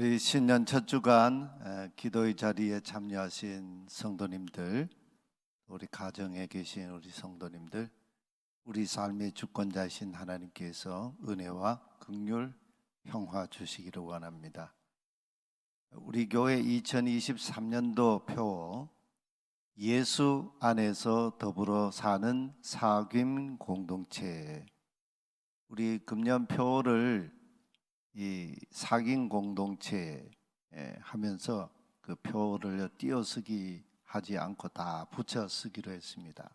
우리 신년 첫 주간 에, 기도의 자리에 참여하신 성도님들, 우리 가정에 계신 우리 성도님들, 우리 삶의 주권자이신 하나님께서 은혜와 긍휼, 평화 주시기를 원합니다. 우리 교회 2023년도 표 예수 안에서 더불어 사는 사귐 공동체 우리 금년 표를 이 사귐 공동체 에, 하면서 그 표를 띄어쓰기 하지 않고 다 붙여 쓰기로 했습니다.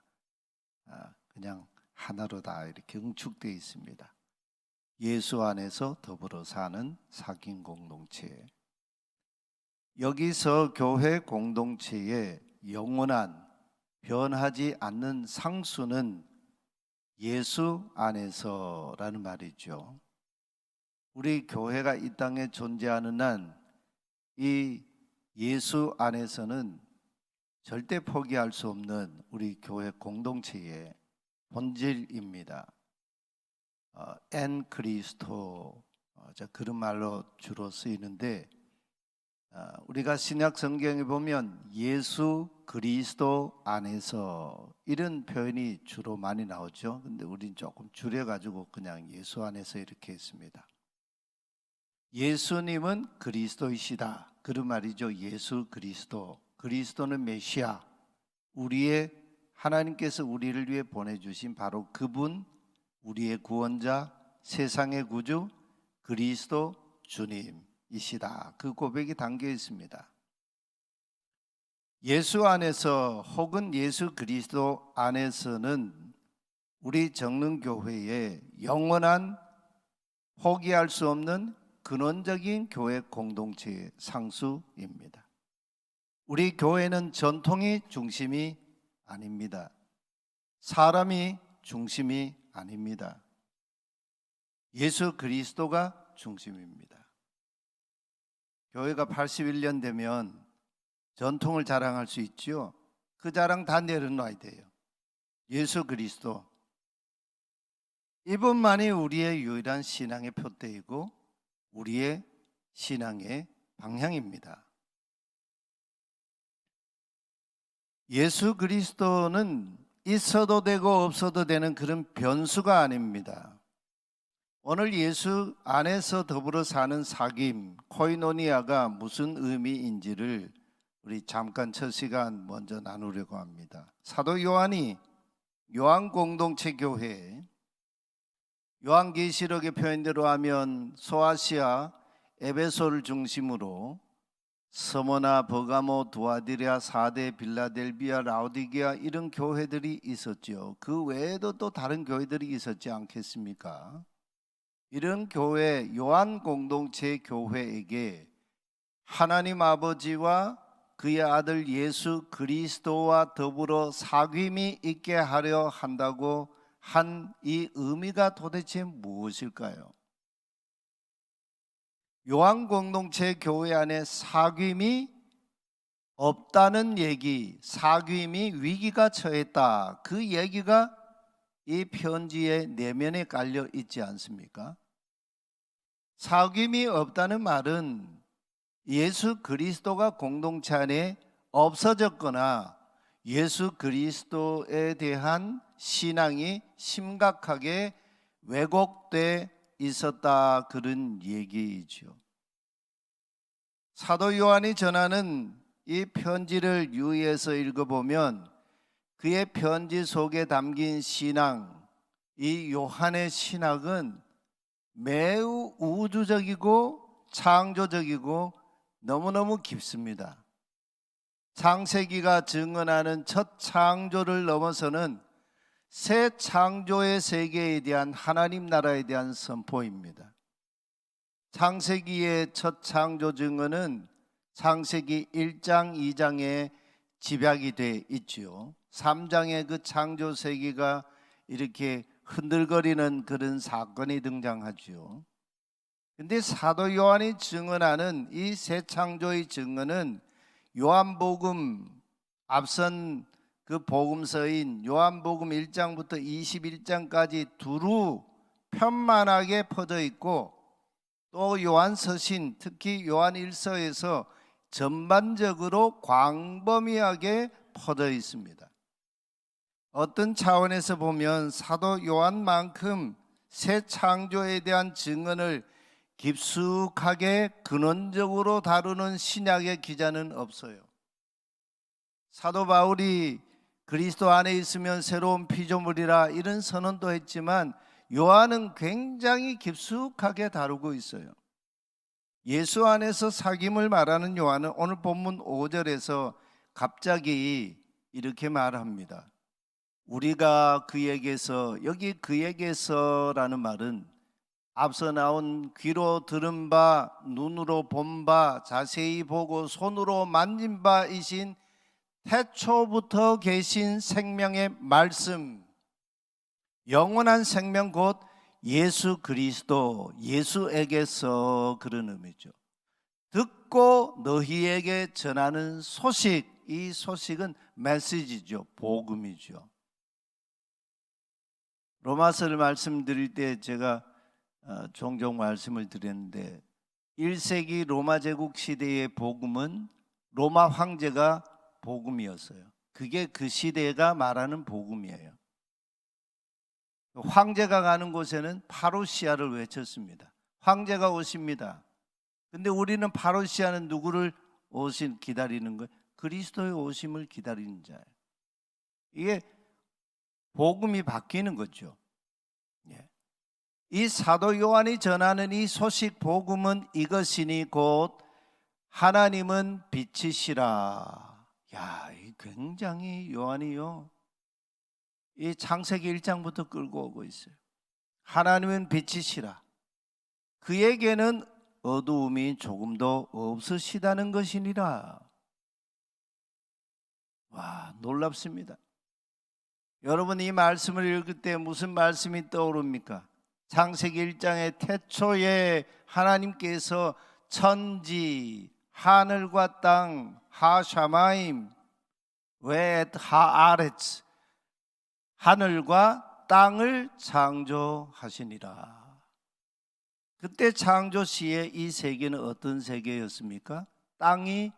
아, 그냥 하나로 다 이렇게 응축되어 있습니다. 예수 안에서 더불어 사는 사귐 공동체. 여기서 교회 공동체의 영원한 변하지 않는 상수는 예수 안에서라는 말이죠. 우리 교회가 이 땅에 존재하는 한 이 예수 안에서는 절대 포기할 수 없는 우리 교회 공동체의 본질입니다. 어, 엔 그리스도 어, 자, 그런 말로 주로 쓰이는데 어, 우리가 신약 성경에 보면 예수 그리스도 안에서 이런 표현이 주로 많이 나오죠. 근데 우린 조금 줄여 가지고 그냥 예수 안에서 이렇게 했습니다. 예수님은 그리스도이시다. 그런 말이죠. 예수 그리스도. 그리스도는 메시아. 우리의 하나님께서 우리를 위해 보내주신 바로 그분, 우리의 구원자, 세상의 구주, 그리스도 주님이시다. 그 고백이 담겨 있습니다. 예수 안에서 혹은 예수 그리스도 안에서는 우리 정릉교회의 영원한 포기할 수 없는 근원적인 교회 공동체의 상수입니다. 우리 교회는 전통이 중심이 아닙니다. 사람이 중심이 아닙니다. 예수 그리스도가 중심입니다. 교회가 81년 되면 전통을 자랑할 수 있죠. 그 자랑 다 내려놔야 돼요. 예수 그리스도. 이분만이 우리의 유일한 신앙의 표대이고 우리의 신앙의 방향입니다. 예수 그리스도는 있어도 되고 없어도 되는 그런 변수가 아닙니다. 오늘 예수 안에서 더불어 사는 사귐, 코이노니아가 무슨 의미인지를 우리 잠깐 첫 시간 먼저 나누려고 합니다. 사도 요한이 요한 공동체 교회 요한계시록의 표현대로 하면 소아시아 에베소를 중심으로 서머나 버가모 두아디랴 사대 빌라델비아 라우디게아 이런 교회들이 있었죠. 그 외에도 또 다른 교회들이 있었지 않겠습니까? 이런 교회 요한 공동체 교회에게 하나님 아버지와 그의 아들 예수 그리스도와 더불어 사귐이 있게 하려 한다고 한 이 의미가 도대체 무엇일까요? 요한 공동체 교회 안에 사귐이 없다는 얘기, 사귐이 위기가 처했다. 그 얘기가 이 편지의 내면에 깔려 있지 않습니까? 사귐이 없다는 말은 예수 그리스도가 공동체 안에 없어졌거나 예수 그리스도에 대한 신앙이 심각하게 왜곡돼 있었다 그런 얘기이죠. 사도 요한이 전하는 이 편지를 유의해서 읽어보면 그의 편지 속에 담긴 신앙, 이 요한의 신학은 매우 우주적이고 창조적이고 너무너무 깊습니다. 창세기가 증언하는 첫 창조를 넘어서는 새 창조의 세계에 대한 하나님 나라에 대한 선포입니다. 창세기의 첫 창조 증언은 창세기 1장, 2장에 집약이 돼 있지요. 3장의 그 창조 세계가 이렇게 흔들거리는 그런 사건이 등장하죠. 근데 사도 요한이 증언하는 이 새 창조의 증언은 요한복음 앞선 그 복음서인 요한복음 1장부터 21장까지 두루 편만하게 퍼져 있고 또 요한 서신 특히 요한 일서에서 전반적으로 광범위하게 퍼져 있습니다. 어떤 차원에서 보면 사도 요한만큼 새 창조에 대한 증언을 깊숙하게 근원적으로 다루는 신약의 기자는 없어요. 사도 바울이 그리스도 안에 있으면 새로운 피조물이라 이런 선언도 했지만 요한은 굉장히 깊숙하게 다루고 있어요. 예수 안에서 사귐을 말하는 요한은 오늘 본문 5절에서 갑자기 이렇게 말합니다. 우리가 그에게서 여기 그에게서라는 말은 앞서 나온 귀로 들은 바 눈으로 본 바 자세히 보고 손으로 만진 바이신 태초부터 계신 생명의 말씀 영원한 생명 곧 예수 그리스도 예수에게서 그런 의미죠. 듣고 너희에게 전하는 소식 이 소식은 메시지죠. 복음이죠. 로마서를 말씀드릴 때 제가 어, 종종 말씀을 드렸는데 1세기 로마 제국 시대의 복음은 로마 황제가 복음이었어요. 그게 그 시대가 말하는 복음이에요. 황제가 가는 곳에는 파루시아를 외쳤습니다. 황제가 오십니다. 근데 우리는 파루시아는 누구를 오신 기다리는 거예요? 그리스도의 오심을 기다리는 자예요. 이게 복음이 바뀌는 거죠. 예. 이 사도 요한이 전하는 이 소식 복음은 이것이니 곧 하나님은 빛이시라. 야, 이 굉장히 요한이요. 이 창세기 1장부터 끌고 오고 있어요. 하나님은 빛이시라. 그에게는 어두움이 조금도 없으시다는 것이니라. 와, 놀랍습니다. 여러분 이 말씀을 읽을 때 무슨 말씀이 떠오릅니까? 창세기 1장의 태초에 하나님께서 천지, 하늘과 땅, 하샤마임, 웨 하아레츠 하늘과 땅을 창조하시니라. 그때 창조 시에 이 세계는 어떤 세계였습니까? 땅이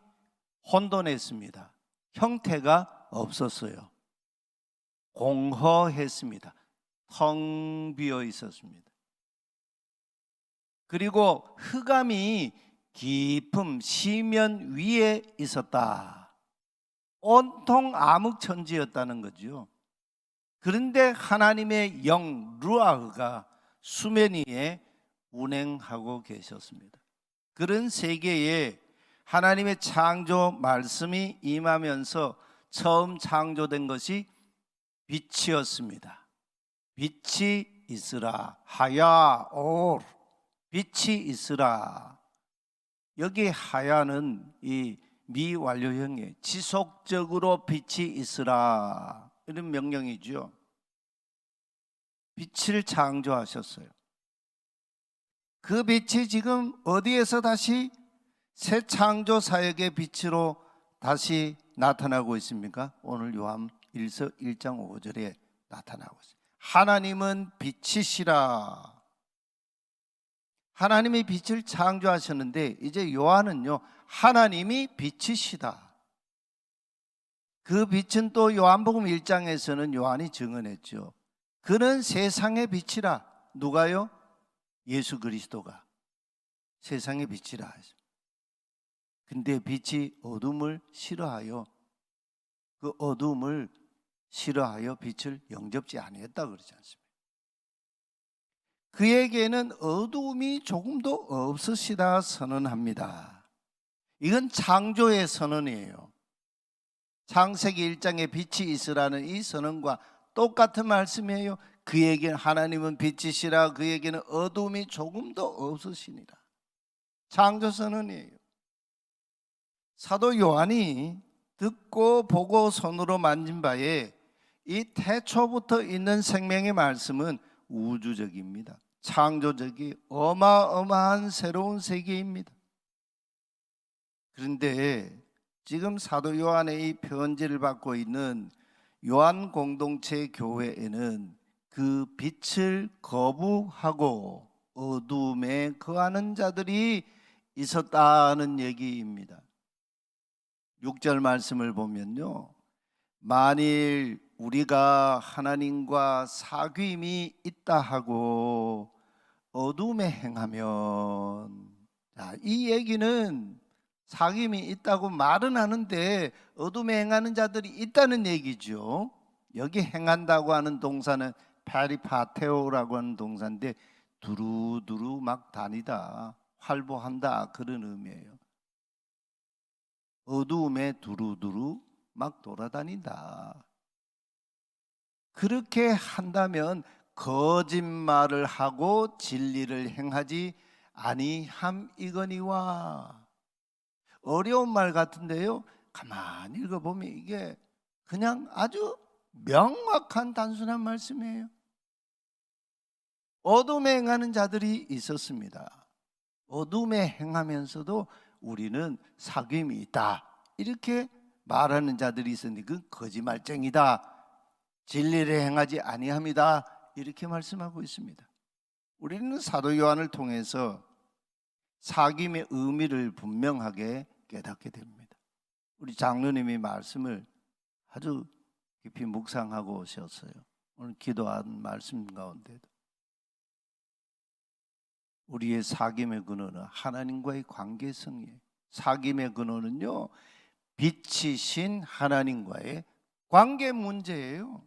혼돈했습니다. 형태가 없었어요. 공허했습니다. 텅 비어 있었습니다. 그리고 흑암이 깊음 시면 위에 있었다. 온통 암흑천지였다는 거죠. 그런데 하나님의 영 루아흐가 수면 위에 운행하고 계셨습니다. 그런 세계에 하나님의 창조 말씀이 임하면서 처음 창조된 것이 빛이었습니다. 빛이 있으라 하야 올 빛이 있으라 여기 하야는 이 미완료형의 지속적으로 빛이 있으라 이런 명령이죠. 빛을 창조하셨어요. 그 빛이 지금 어디에서 다시 새 창조 사역의 빛으로 다시 나타나고 있습니까? 오늘 요한 1서 1장 5절에 나타나고 있어요. 하나님은 빛이시라. 하나님이 빛을 창조하셨는데 이제 요한은요. 하나님이 빛이시다. 그 빛은 또 요한복음 1장에서는 요한이 증언했죠. 그는 세상의 빛이라. 누가요? 예수 그리스도가 세상의 빛이라. 근데 빛이 어둠을 싫어하여 그 어둠을 싫어하여 빛을 영접지 아니했다 그러지 않습니까? 그에게는 어두움이 조금도 없으시다 선언합니다. 이건 창조의 선언이에요. 창세기 1장에 빛이 있으라는 이 선언과 똑같은 말씀이에요. 그에게는 하나님은 빛이시라 그에게는 어두움이 조금도 없으시니라. 창조 선언이에요. 사도 요한이 듣고 보고 손으로 만진 바에 이 태초부터 있는 생명의 말씀은 우주적입니다. 창조적이 어마어마한 새로운 세계입니다. 그런데 지금 사도 요한의 이 편지를 받고 있는 요한 공동체 교회에는 그 빛을 거부하고 어둠에 거하는 자들이 있었다는 얘기입니다. 6절 말씀을 보면요. 만일 우리가 하나님과 사귐이 있다 하고 어둠에 행하면 자, 이 얘기는 사귐이 있다고 말은 하는데 어둠에 행하는 자들이 있다는 얘기죠. 여기 행한다고 하는 동사는 파리파테오라고 하는 동사인데 두루두루 막 다니다 활보한다 그런 의미예요. 어두움에 두루두루 막 돌아다닌다. 그렇게 한다면 거짓말을 하고 진리를 행하지 아니함 이거니와 어려운 말 같은데요. 가만히 읽어보면 이게 그냥 아주 명확한 단순한 말씀이에요. 어둠에 행하는 자들이 있었습니다. 어둠에 행하면서도 우리는 사귐이 있다. 이렇게 말하는 자들이 있었는데 그 거짓말쟁이다. 진리를 행하지 아니합니다. 이렇게 말씀하고 있습니다. 우리는 사도 요한을 통해서 사귐의 의미를 분명하게 깨닫게 됩니다. 우리 장로님이 말씀을 아주 깊이 묵상하고 오셨어요. 오늘 기도한 말씀 가운데도 우리의 사귐의 근원은 하나님과의 관계성이에요. 사귐의 근원은요 빛이신 하나님과의 관계 문제예요.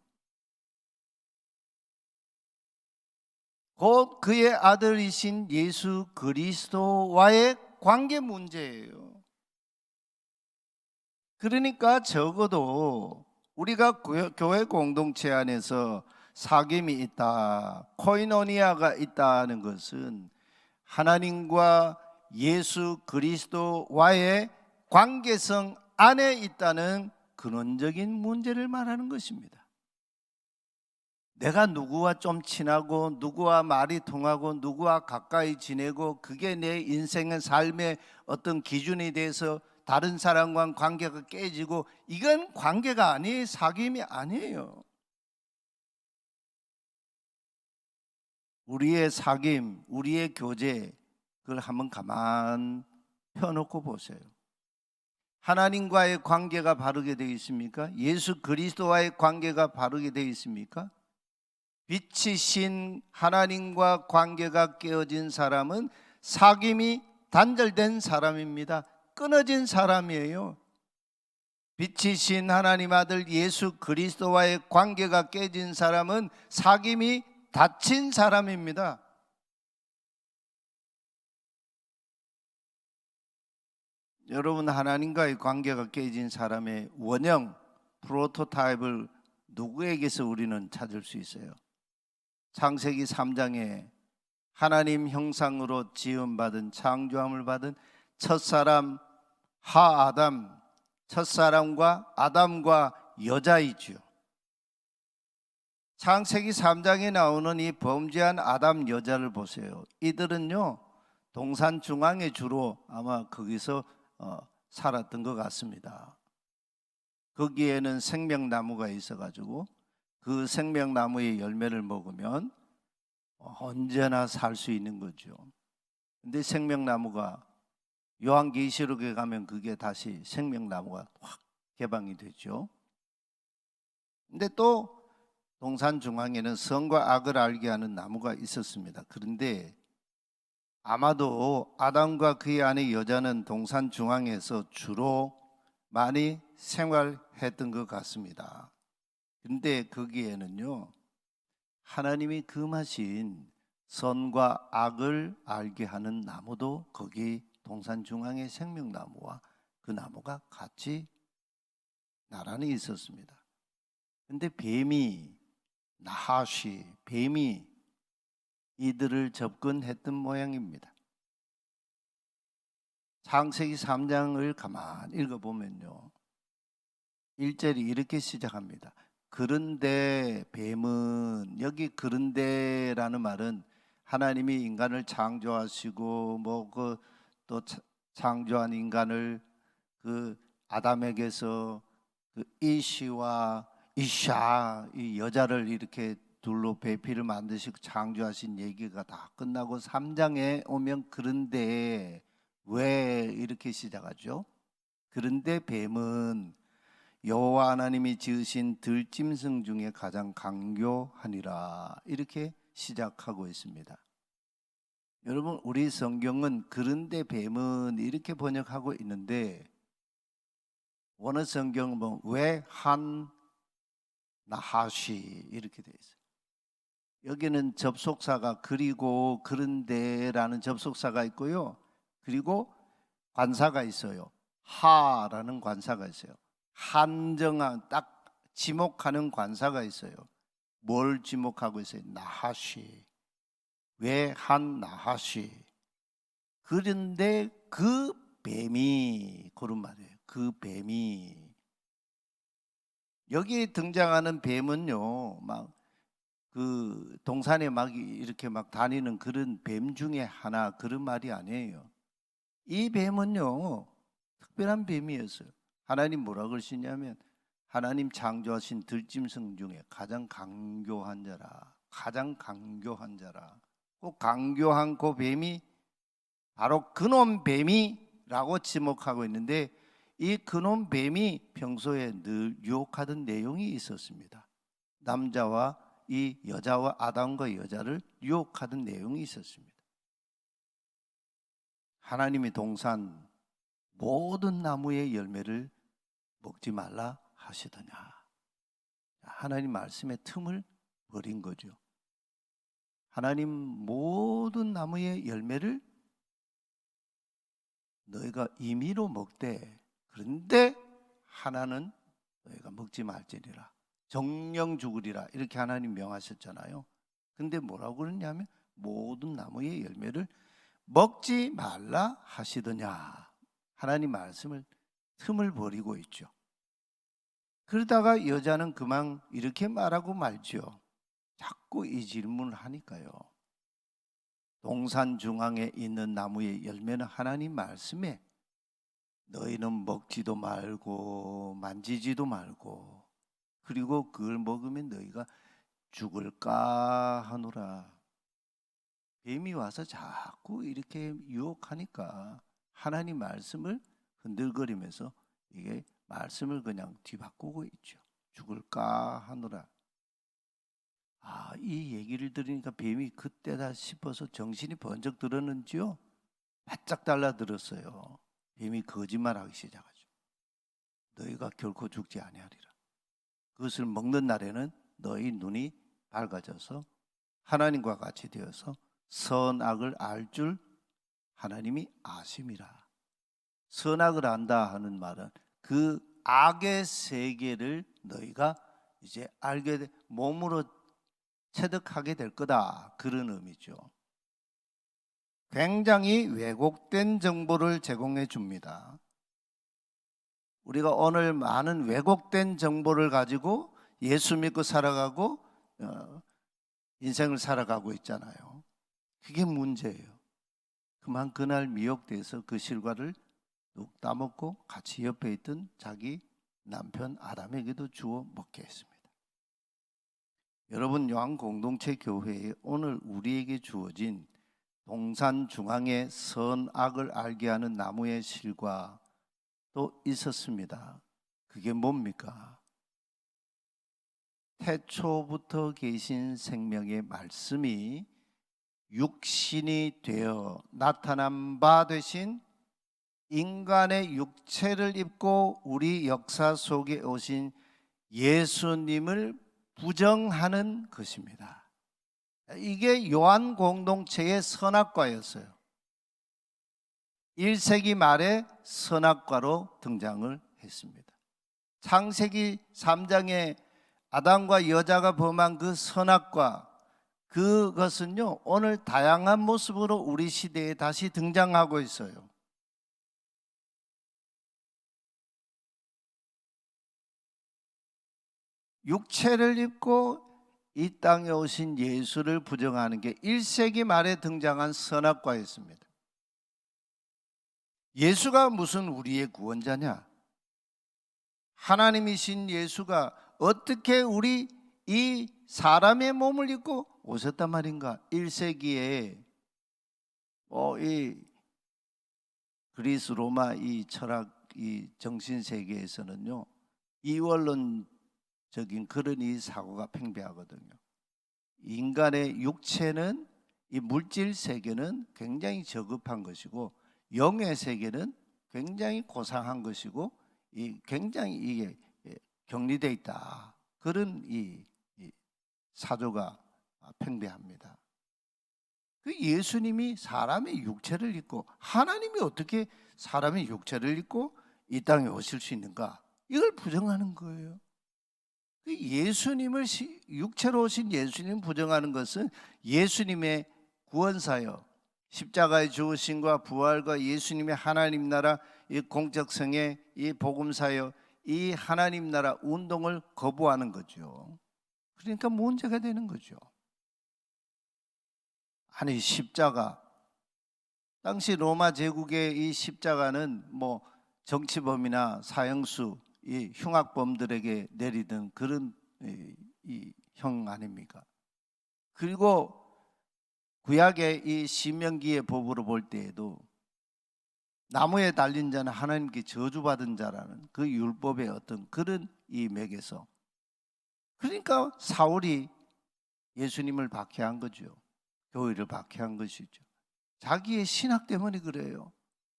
곧 그의 아들이신 예수 그리스도와의 관계 문제예요. 그러니까 적어도 우리가 교- 교회 공동체 안에서 사귐이 있다, 코이노니아가 있다는 것은 하나님과 예수 그리스도와의 관계성 안에 있다는 근원적인 문제를 말하는 것입니다. 내가 누구와 좀 친하고 누구와 말이 통하고 누구와 가까이 지내고 그게 내 인생의 삶의 어떤 기준이 돼서 다른 사람과 관계가 깨지고 이건 관계가 아니에요. 사귐이 아니에요. 우리의 사귐, 우리의 교제 그걸 한번 가만 펴놓고 보세요. 하나님과의 관계가 바르게 되어 있습니까? 예수 그리스도와의 관계가 바르게 되어 있습니까? 빛이신 하나님과 관계가 깨어진 사람은 사귐이 단절된 사람입니다. 끊어진 사람이에요. 빛이신 하나님 아들 예수 그리스도와의 관계가 깨진 사람은 사귐이 닫힌 사람입니다. 여러분 하나님과의 관계가 깨진 사람의 원형 프로토타입을 누구에게서 우리는 찾을 수 있어요? 창세기 3장에 하나님 형상으로 지음 받은 창조함을 받은 첫사람 하아담 첫사람과 아담과 여자이지요. 창세기 3장에 나오는 이 범죄한 아담 여자를 보세요. 이들은요 동산 중앙에 주로 아마 거기서 어, 살았던 것 같습니다. 거기에는 생명나무가 있어가지고 그 생명나무의 열매를 먹으면 언제나 살 수 있는 거죠. 근데 생명나무가 요한계시록에 가면 그게 다시 생명나무가 확 개방이 되죠. 근데 또 동산 중앙에는 선과 악을 알게 하는 나무가 있었습니다. 그런데 아마도 아담과 그의 아내 여자는 동산 중앙에서 주로 많이 생활했던 것 같습니다. 근데 거기에는요, 하나님이 금하신 선과 악을 알게 하는 나무도 거기 동산 중앙의 생명나무와 그 나무가 같이 나란히 있었습니다. 근데 뱀이 나하시 뱀이 이들을 접근했던 모양입니다. 창세기 3장을 가만 읽어보면요. 1절이 이렇게 시작합니다. 그런데 뱀은 여기 그런데라는 말은 하나님이 인간을 창조하시고 뭐 그 또 창조한 인간을 그 아담에게서 그 이시와 이샤 이 여자를 이렇게 둘로 배피를 만드시고 창조하신 얘기가 다 끝나고 3장에 오면 그런데 왜 이렇게 시작하죠? 그런데 뱀은 여호와 하나님이 지으신 들짐승 중에 가장 강교하니라 이렇게 시작하고 있습니다. 여러분 우리 성경은 그런데 뱀은 이렇게 번역하고 있는데 원어 성경은 뭐 왜한 나하시 이렇게 돼 있어요. 여기는 접속사가 그리고 그런데라는 접속사가 있고요. 그리고 관사가 있어요. 하라는 관사가 있어요. 한정한 딱 지목하는 관사가 있어요. 뭘 지목하고 있어요? 나하시. 왜 한 나하시. 그런데 그 뱀이 그런 말이에요. 그 뱀이 여기에 등장하는 뱀은요, 막 그 동산에 막 이렇게 막 다니는 그런 뱀 중에 하나 그런 말이 아니에요. 이 뱀은요, 특별한 뱀이었어요. 하나님 뭐라 그러시냐면 하나님 창조하신 들짐승 중에 가장 강교한 자라, 가장 강교한 자라. 그 강교한 그 뱀이 바로 그놈 뱀이라고 지목하고 있는데 이 그놈 뱀이 평소에 늘 유혹하던 내용이 있었습니다. 남자와 이 여자와 아담과 여자를 유혹하던 내용이 있었습니다. 하나님이 동산 모든 나무의 열매를 먹지 말라 하시더냐. 하나님 말씀의 틈을 버린 거죠. 하나님 모든 나무의 열매를 너희가 임의로 먹되 그런데 하나는 너희가 먹지 말지니라. 정령 죽으리라. 이렇게 하나님 명하셨잖아요. 근데 뭐라고 그러냐면 모든 나무의 열매를 먹지 말라 하시더냐. 하나님 말씀을 틈을 버리고 있죠. 그러다가 여자는 그만 이렇게 말하고 말죠. 자꾸 이 질문을 하니까요. 동산 중앙에 있는 나무의 열매는 하나님 말씀에 너희는 먹지도 말고 만지지도 말고 그리고 그걸 먹으면 너희가 죽을까 하노라. 뱀이 와서 자꾸 이렇게 유혹하니까 하나님 말씀을 흔들거리면서 이게 말씀을 그냥 뒤바꾸고 있죠. 죽을까 하노라. 아, 이 얘기를 들으니까 뱀이 그때다 싶어서 정신이 번쩍 들었는지요? 바짝 달라들었어요. 뱀이 거짓말하기 시작하죠. 너희가 결코 죽지 아니하리라. 그것을 먹는 날에는 너희 눈이 밝아져서 하나님과 같이 되어서 선악을 알 줄 하나님이 아심이라. 선악을 안다 하는 말은 그 악의 세계를 너희가 이제 알게 돼 몸으로 체득하게 될 거다 그런 의미죠. 굉장히 왜곡된 정보를 제공해 줍니다. 우리가 오늘 많은 왜곡된 정보를 가지고 예수 믿고 살아가고 어, 인생을 살아가고 있잖아요. 그게 문제예요. 그만 그날 미혹돼서 그 실과를 뚝 따먹고 같이 옆에 있던 자기 남편 아담에게도 주어 먹게 했습니다. 여러분 요한 공동체 교회에 오늘 우리에게 주어진 동산 중앙에 선악을 알게 하는 나무의 실과 또 있었습니다. 그게 뭡니까? 태초부터 계신 생명의 말씀이 육신이 되어 나타난 바 되신 인간의 육체를 입고 우리 역사 속에 오신 예수님을 부정하는 것입니다. 이게 요한 공동체의 선악과였어요. 1세기 말에 선악과로 등장을 했습니다. 창세기 3장에 아담과 여자가 범한 그 선악과 그것은요 오늘 다양한 모습으로 우리 시대에 다시 등장하고 있어요. 육체를 입고 이 땅에 오신 예수를 부정하는 게 1세기 말에 등장한 선악과였습니다. 예수가 무슨 우리의 구원자냐? 하나님이신 예수가 어떻게 우리 이 사람의 몸을 입고 오셨단 말인가? 1세기에 어, 이 그리스 로마 이 철학 이 정신 세계에서는요 이원론 적인 그런 이 사고가 팽배하거든요. 인간의 육체는 이 물질 세계는 굉장히 저급한 것이고 영의 세계는 굉장히 고상한 것이고 이 굉장히 이게 예, 격리돼 있다 그런 이, 이 사조가 팽배합니다. 그 예수님이 사람의 육체를 입고 하나님이 어떻게 사람의 육체를 입고 이 땅에 오실 수 있는가? 이걸 부정하는 거예요. 그 예수님을 시- 육체로 오신 예수님 부정하는 것은 예수님의 구원 사역, 십자가의 죽으심과 부활과 예수님의 하나님 나라 이 공적성의 이 복음 사역, 이 하나님 나라 운동을 거부하는 거죠. 그러니까 문제가 되는 거죠. 아니 십자가 당시 로마 제국의 이 십자가는 뭐 정치범이나 사형수 이 흉악범들에게 내리던 그런 이 형 아닙니까? 그리고 구약의 이 신명기의 법으로 볼 때에도 나무에 달린 자는 하나님께 저주받은 자라는 그 율법의 어떤 그런 이 맥에서 그러니까 사울이 예수님을 박해한 거죠. 교회를 박해한 것이죠. 자기의 신학 때문에 그래요.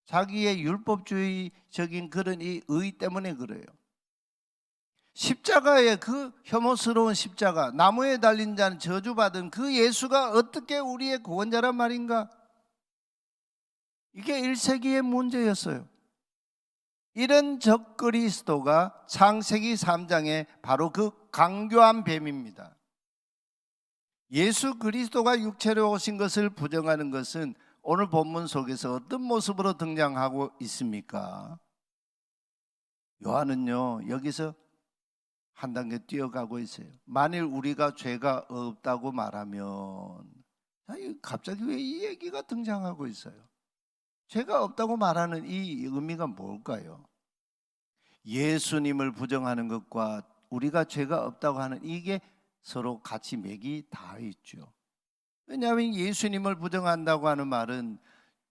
자기의 율법주의적인 그런 이 의 때문에 그래요. 십자가의 그 혐오스러운 십자가, 나무에 달린 자는 저주받은 그 예수가 어떻게 우리의 구원자란 말인가? 이게 1세기의 문제였어요. 이런 적그리스도가 창세기 3장에 바로 그 강교한 뱀입니다. 예수 그리스도가 육체로 오신 것을 부정하는 것은 오늘 본문 속에서 어떤 모습으로 등장하고 있습니까? 요한은요, 여기서 한 단계 뛰어가고 있어요. 만일 우리가 죄가 없다고 말하면, 갑자기 왜 이 얘기가 등장하고 있어요? 죄가 없다고 말하는 이 의미가 뭘까요? 예수님을 부정하는 것과 우리가 죄가 없다고 하는 이게 서로 같이 맥이 다 있죠. 왜냐하면 예수님을 부정한다고 하는 말은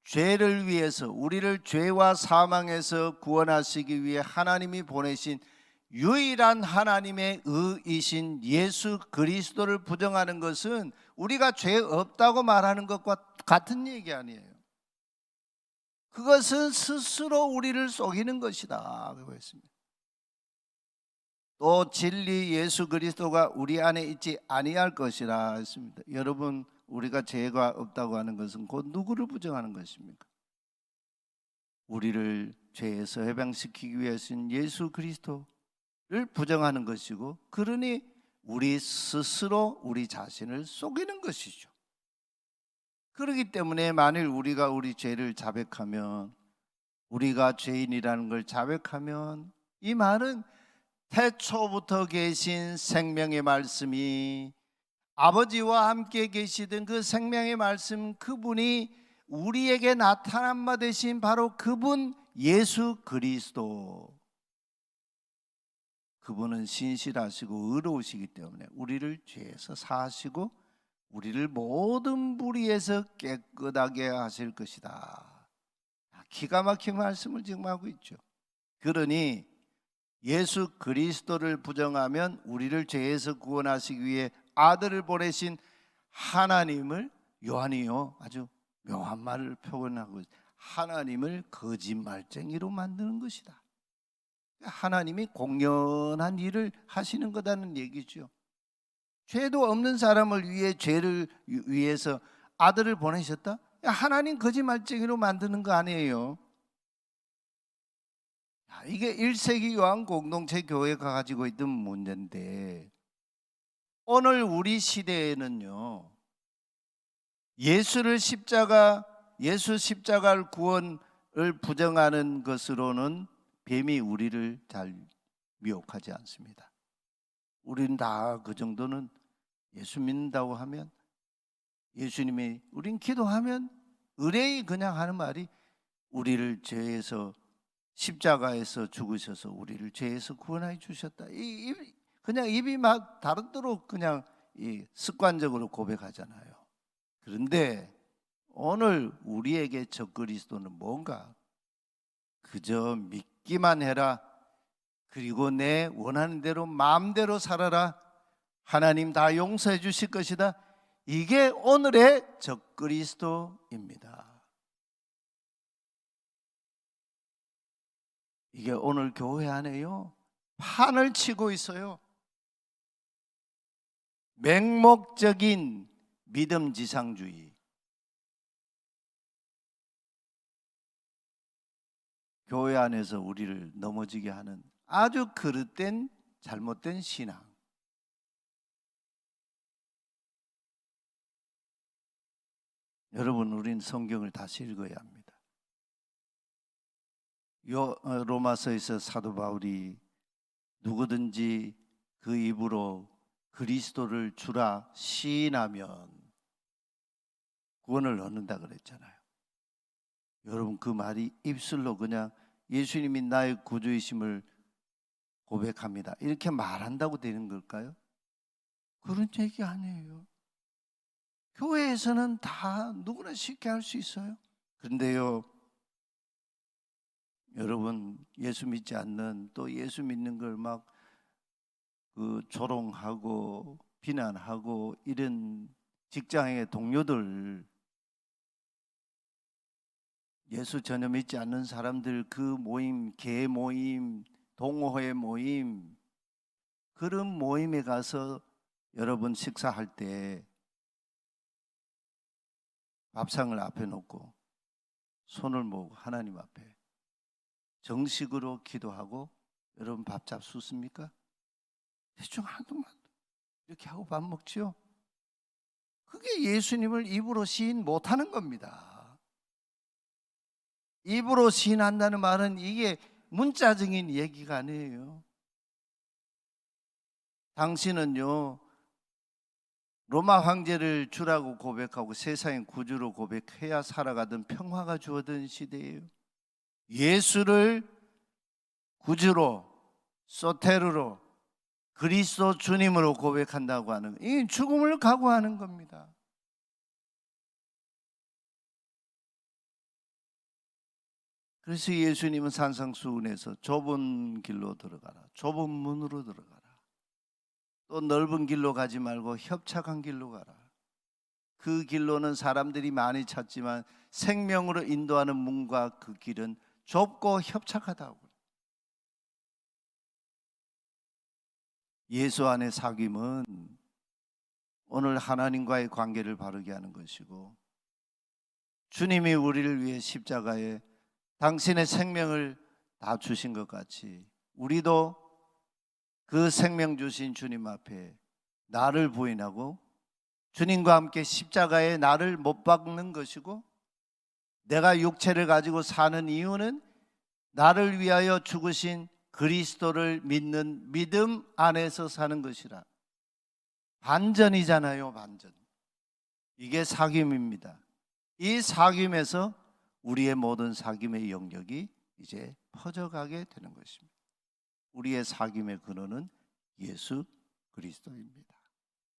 죄를 위해서 우리를 죄와 사망에서 구원하시기 위해 하나님이 보내신 유일한 하나님의 의이신 예수 그리스도를 부정하는 것은 우리가 죄 없다고 말하는 것과 같은 얘기 아니에요. 그것은 스스로 우리를 속이는 것이다. 그고 했습니다. 또 진리 예수 그리스도가 우리 안에 있지 아니할 것이라 했습니다. 여러분 우리가 죄가 없다고 하는 것은 곧 누구를 부정하는 것입니까? 우리를 죄에서 해방시키기 위해서는 예수 그리스도를 부정하는 것이고 그러니 우리 스스로 우리 자신을 속이는 것이죠. 그렇기 때문에 만일 우리가 우리 죄를 자백하면 우리가 죄인이라는 걸 자백하면 이 말은 태초부터 계신 생명의 말씀이 아버지와 함께 계시던 그 생명의 말씀 그분이 우리에게 나타난 바 되신 바로 그분 예수 그리스도 그분은 신실하시고 의로우시기 때문에 우리를 죄에서 사하시고 우리를 모든 불의에서 깨끗하게 하실 것이다. 기가 막힌 말씀을 지금 하고 있죠. 그러니 예수 그리스도를 부정하면 우리를 죄에서 구원하시기 위해 아들을 보내신 하나님을 요한이요 아주 묘한 말을 표현하고 하나님을 거짓말쟁이로 만드는 것이다. 하나님이 공연한 일을 하시는 거다는 얘기죠. 죄도 없는 사람을 위해 죄를 위해서 아들을 보내셨다? 하나님 거짓말쟁이로 만드는 거 아니에요. 이게 1세기 요한 공동체 교회가 가지고 있던 문제인데 오늘 우리 시대에는요. 예수를 십자가 예수 십자가를 구원을 부정하는 것으로는 뱀이 우리를 잘 미혹하지 않습니다. 우리는 다그 정도는 예수 믿는다고 하면 예수님이 우린 기도하면 의뢰이 그냥 하는 말이 우리를 죄에서 십자가에서 죽으셔서 우리를 죄에서 구원해 주셨다. 이, 이 그냥 입이 막 다르도록 그냥 이 습관적으로 고백하잖아요. 그런데 오늘 우리에게 적 그리스도는 뭔가 그저 믿 기만 해라. 그리고 내 원하는 대로 마음대로 살아라. 하나님 다 용서해 주실 것이다. 이게 오늘의 적그리스도입니다. 이게 오늘 교회 안에요. 판을 치고 있어요. 맹목적인 믿음 지상주의. 교회 안에서 우리를 넘어지게 하는 아주 그릇된 잘못된 신앙. 여러분, 우린 성경을 다시 읽어야 합니다. 요 어, 로마서에서 사도 바울이 누구든지 그 입으로 그리스도를 주라 시인하면 구원을 얻는다 그랬잖아요. 여러분 그 말이 입술로 그냥 예수님이 나의 구주이심을 고백합니다. 이렇게 말한다고 되는 걸까요? 그런 얘기 아니에요. 교회에서는 다 누구나 쉽게 할 수 있어요. 그런데요, 여러분 예수 믿지 않는 또 예수 믿는 걸 막 그 조롱하고 비난하고 이런 직장의 동료들 예수 전혀 믿지 않는 사람들 그 모임, 개 모임, 동호회 모임 그런 모임에 가서 여러분 식사할 때 밥상을 앞에 놓고 손을 모으고 하나님 앞에 정식으로 기도하고 여러분 밥 잡수습니까? 대충 한동안 이렇게 하고 밥 먹지요. 그게 예수님을 입으로 시인 못하는 겁니다. 입으로 시인한다는 말은 이게 문자적인 얘기가 아니에요. 당신은요 로마 황제를 주라고 고백하고 세상의 구주로 고백해야 살아가던 평화가 주어든 시대예요. 예수를 구주로 소테르로 그리스도 주님으로 고백한다고 하는 이 죽음을 각오하는 겁니다. 그래서 예수님은 산상수훈에서 좁은 길로 들어가라. 좁은 문으로 들어가라. 또 넓은 길로 가지 말고 협착한 길로 가라. 그 길로는 사람들이 많이 찾지만 생명으로 인도하는 문과 그 길은 좁고 협착하다고. 예수 안의 사귐은 오늘 하나님과의 관계를 바르게 하는 것이고 주님이 우리를 위해 십자가에 당신의 생명을 다 주신 것 같이 우리도 그 생명 주신 주님 앞에 나를 부인하고 주님과 함께 십자가에 나를 못 박는 것이고 내가 육체를 가지고 사는 이유는 나를 위하여 죽으신 그리스도를 믿는 믿음 안에서 사는 것이라. 반전이잖아요, 반전. 이게 사귐입니다. 이 사귐에서 우리의 모든 사귐의 영역이 이제 퍼져가게 되는 것입니다. 우리의 사귐의 근원은 예수 그리스도입니다.